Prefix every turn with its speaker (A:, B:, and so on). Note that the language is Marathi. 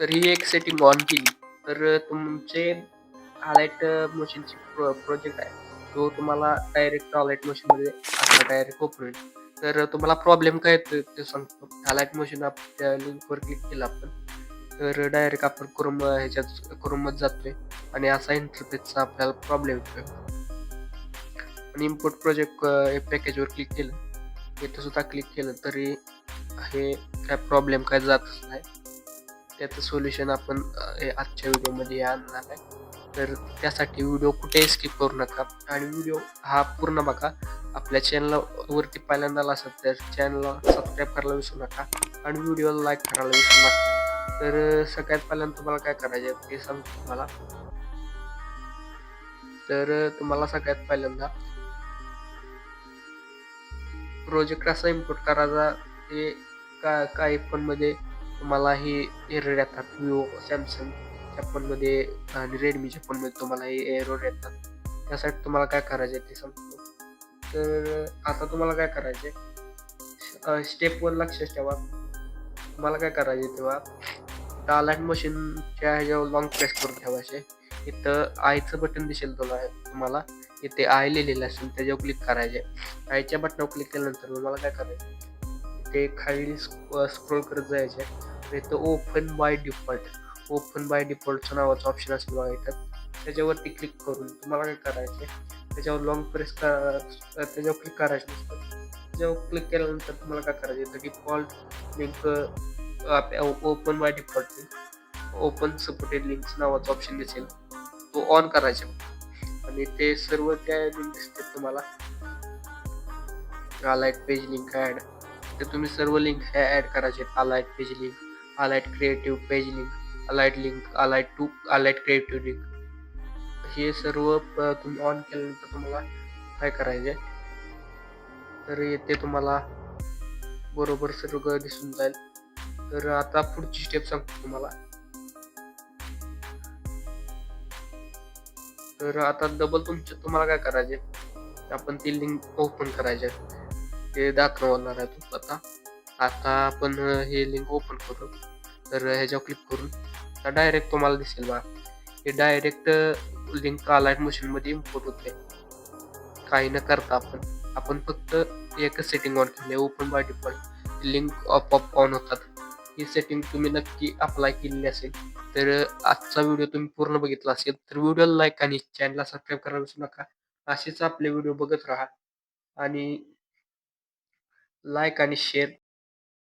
A: तर ही एक सेटिंग ऑन केली. तर तुमचे हायलाइट मशीनची प्रो प्रोजेक्ट आहे. तो तुम्हाला डायरेक्ट हायलाइट मशीनमध्ये असा डायरेक्ट ओपन होईल. तर तुम्हाला प्रॉब्लेम काय येतो ते सांगतो. हायलाइट मशीन आपल्या लिंकवर क्लिक केलं आपण. तर डायरेक्ट आपण क्रोम ह्याच्यात क्रोममध्ये जातोय. आणि असा इंटरफेसचा आपल्याला प्रॉब्लेम येतोय. आणि इम्पोर्ट प्रोजेक्ट पॅकेजवर क्लिक केलं. इथं सुद्धा क्लिक केलं. तरी हे काय प्रॉब्लेम काय जातच नाही. त्याचं सोल्युशन आपण आजच्या व्हिडिओमध्ये आणणार आहे. तर त्यासाठी व्हिडिओ कुठेही स्किप करू नका. आणि व्हिडिओ हा पूर्ण बघा. आपल्या चॅनलवरती पहिल्यांदा असत तर चॅनलला सबस्क्राईब करायला विसरू नका. आणि व्हिडिओला लाईक करायला विसरू नका. तर सगळ्यात पहिल्यांदा तुम्हाला काय करायचं आहे ते सांगतो तुम्हाला. तर तुम्हाला सगळ्यात पहिल्यांदा प्रोजेक्ट असा इम्पोर्ट करायचा ते का काही फोनमध्ये तुम्हाला हे एरर येतात. विवो सॅमसंगच्या फोनमध्ये आणि रेडमीच्या फोनमध्ये तुम्हाला हे एरर येतात. त्यासाठी तुम्हाला काय करायचे ते सांगतो. तर आता तुम्हाला काय करायचे स्टेप वन लक्षात ठेवा. तुम्हाला काय करायचे तेव्हा? टालाट मशीनच्या ह्याच्यावर लॉंग प्रेस करून ठेवायचे इथं आयचं बटन दिसेल तुला तुम्हाला. इथे आय लिहिलेलं असेल त्याच्यावर क्लिक करायचे आयच्या बटनावर क्लिक केल्यानंतर तुम्हाला काय करायचं ते खाली स्क्रोल करत जायचे. तर इथं open by default open by डिफॉल्टचं नावाचं ऑप्शन असेल बघा इथं. त्याच्यावरती क्लिक करून तुम्हाला काय करायचे त्याच्यावर लॉंग प्रेस करा त्याच्यावर क्लिक करायचं नसतं. त्याच्यावर क्लिक केल्यानंतर तुम्हाला काय करायचं? तर default link open by default open supported links नावाचं ऑप्शन दिसेल. तो ऑन करायचे. आणि ते सर्व त्या लिंक दिसते तुम्हाला लाइट पेज लिंक ॲड ते तुम्ही सर्व लिंक ह्या ॲड करायचे Alight page link highlight creative page link Alight link Alight to Alight creative link हे सर्व तुम्ही ऑन केल्यानंतर तुम्हाला काय करायचे तर येथे तुम्हाला. बरोबर सर्व दिसून जाईल. तर आता पुढची स्टेप सांगतो तुम्हाला. तर आता डबल तुमचे तुम्हाला काय करायचे आपण ती लिंक ओपन करायचे हे दाखवणार आहे तुम्हाला आता. आता आपण हे लिंक ओपन करू. तर ह्याच्यावर क्लिक करून आता डायरेक्ट तुम्हाला दिसेल बा हे डायरेक्ट लिंक अलाइट मशीनमध्ये इम्पोर्ट होते काही न करता आपण आपण फक्त एकच सेटिंग ऑन केली ओपन बाय डिफॉल्ट लिंक ऑप ऑन होतात. ही सेटिंग तुम्ही नक्की अप्लाय केलेली असेल तर आजचा व्हिडिओ तुम्ही पूर्ण बघितला असेल तर व्हिडिओला लाईक आणि चॅनलला सबस्क्राईब करायला विसरू नका. असेच आपले व्हिडिओ बघत राहा. आणि लाईक आणि शेअर